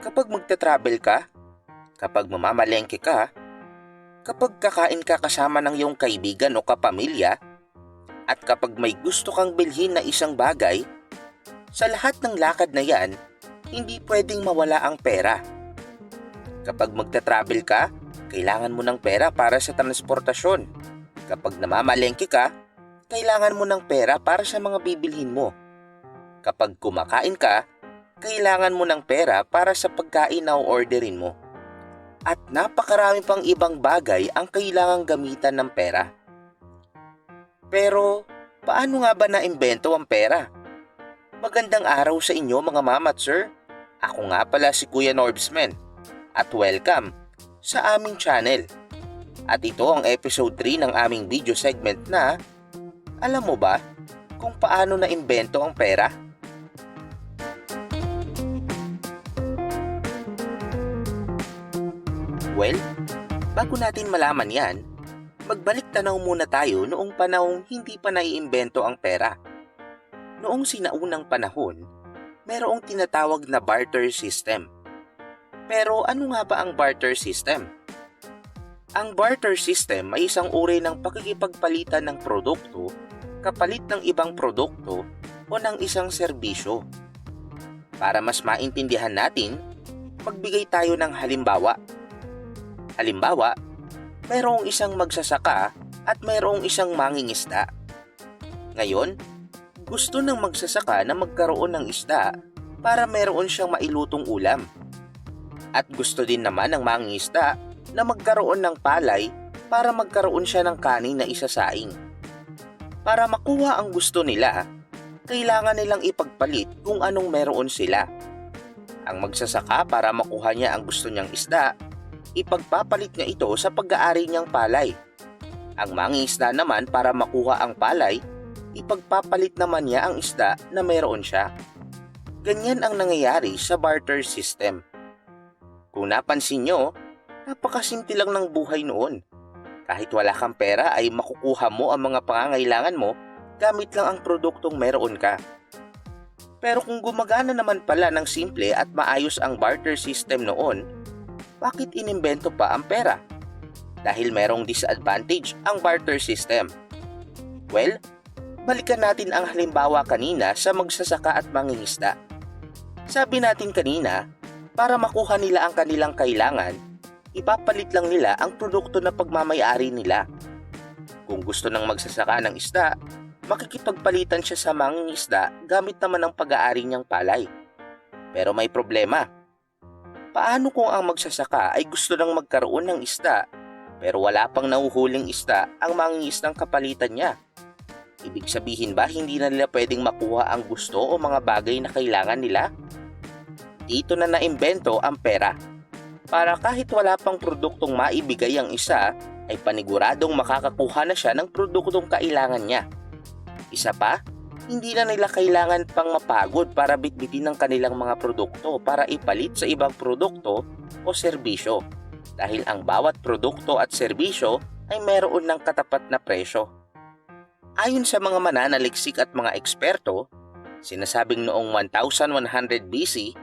Kapag magta-travel ka, kapag mamamalengke ka, kapag kakain ka kasama ng iyong kaibigan o kapamilya, at kapag may gusto kang bilhin na isang bagay, sa lahat ng lakad na yan, hindi pwedeng mawala ang pera. Kapag magta-travel ka, kailangan mo ng pera para sa transportasyon. Kapag namamalengke ka, kailangan mo ng pera para sa mga bibilhin mo. Kapag kumakain ka, kailangan mo ng pera para sa pagkain na orderin mo. At napakarami pang ibang bagay ang kailangang gamitan ng pera. Pero, paano nga ba naimbento ang pera? Magandang araw sa inyo mga mama sir. Ako nga pala si Kuya Norbsman. At welcome sa aming channel. At ito ang episode 3 ng aming video segment na Alam mo ba kung paano naimbento ang pera? Well, bago natin malaman yan, magbalik tanaw muna tayo noong panahong hindi pa naiimbento ang pera. Noong sinaunang panahon, merong tinatawag na barter system. Pero ano nga ba ang barter system? Ang barter system ay isang uri ng pakikipagpalitan ng produkto kapalit ng ibang produkto o ng isang serbisyo. Para mas maintindihan natin, magbigay tayo ng halimbawa. Halimbawa, mayroong isang magsasaka at mayroong isang mangingisda. Ngayon, gusto ng magsasaka na magkaroon ng isda para meron siyang mailutong ulam. At gusto din naman ng mangingisda na magkaroon ng palay para magkaroon siya ng kanin na isasaing. Para makuha ang gusto nila, kailangan nilang ipagpalit kung anong meron sila. Ang magsasaka para makuha niya ang gusto niyang isda, ipagpapalit niya ito sa pag-aari niyang palay. Ang mangingisda naman para makuha ang palay, ipagpapalit naman niya ang isda na meron siya. Ganyan ang nangyayari sa barter system. Kung napansin nyo, napakasimple lang ng buhay noon. Kahit wala kang pera ay makukuha mo ang mga pangangailangan mo gamit lang ang produktong meron ka. Pero kung gumagana naman pala ng simple at maayos ang barter system noon, bakit inimbento pa ang pera? Dahil merong disadvantage ang barter system. Well, balikan natin ang halimbawa kanina sa magsasaka at mangingisda. Sabi natin kanina, para makuha nila ang kanilang kailangan, ipapalit lang nila ang produkto na pagmamayari nila. Kung gusto ng magsasaka ng isda, makikipagpalitan siya sa mangingisda gamit naman ang pag-aari niyang palay. Pero may problema. Paano kung ang magsasaka ay gusto nang magkaroon ng isda pero wala pang nauhuling isda ang mangingisdang kapalitan niya? Ibig sabihin ba hindi na nila pwedeng makuha ang gusto o mga bagay na kailangan nila? Dito na naimbento ang pera. Para kahit wala pang produktong maibigay ang isa, ay paniguradong makakakuha na siya ng produktong kailangan niya. Isa pa, hindi na nila kailangan pang mapagod para bitbitin ang kanilang mga produkto para ipalit sa ibang produkto o serbisyo dahil ang bawat produkto at serbisyo ay meron ng katapat na presyo. Ayon sa mga mananaliksik at mga eksperto, sinasabing noong 1100 BC,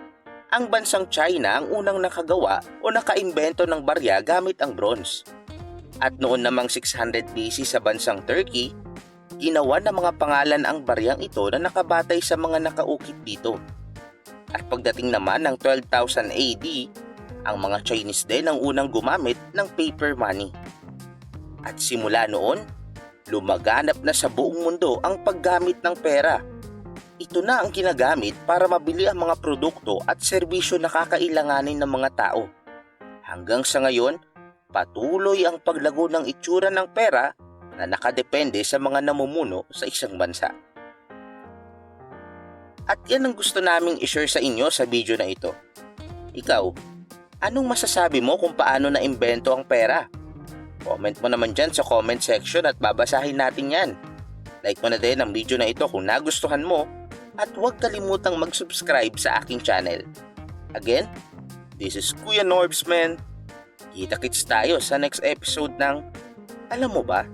ang bansang China ang unang nakagawa o nakaimbento ng barya gamit ang bronze. At noon namang 600 BC sa bansang Turkey, ginawa ng mga pangalan ang baryang ito na nakabatay sa mga nakaukit dito. At pagdating naman ng 12,000 AD, ang mga Chinese din ang unang gumamit ng paper money. At simula noon, lumaganap na sa buong mundo ang paggamit ng pera. Ito na ang ginagamit para mabili ang mga produkto at serbisyo na kakailanganin ng mga tao. Hanggang sa ngayon, patuloy ang paglago ng itsura ng pera na nakadepende sa mga namumuno sa isang bansa. At yan ang gusto naming ishare sa inyo sa video na ito. Ikaw, anong masasabi mo kung paano na-imbento ang pera? Comment mo naman dyan sa comment section at babasahin natin yan. Like mo na din ang video na ito kung nagustuhan mo at huwag kalimutang mag-subscribe sa aking channel. Again, this is Kuya Norbsman. Kita-kits tayo sa next episode ng Alam mo ba?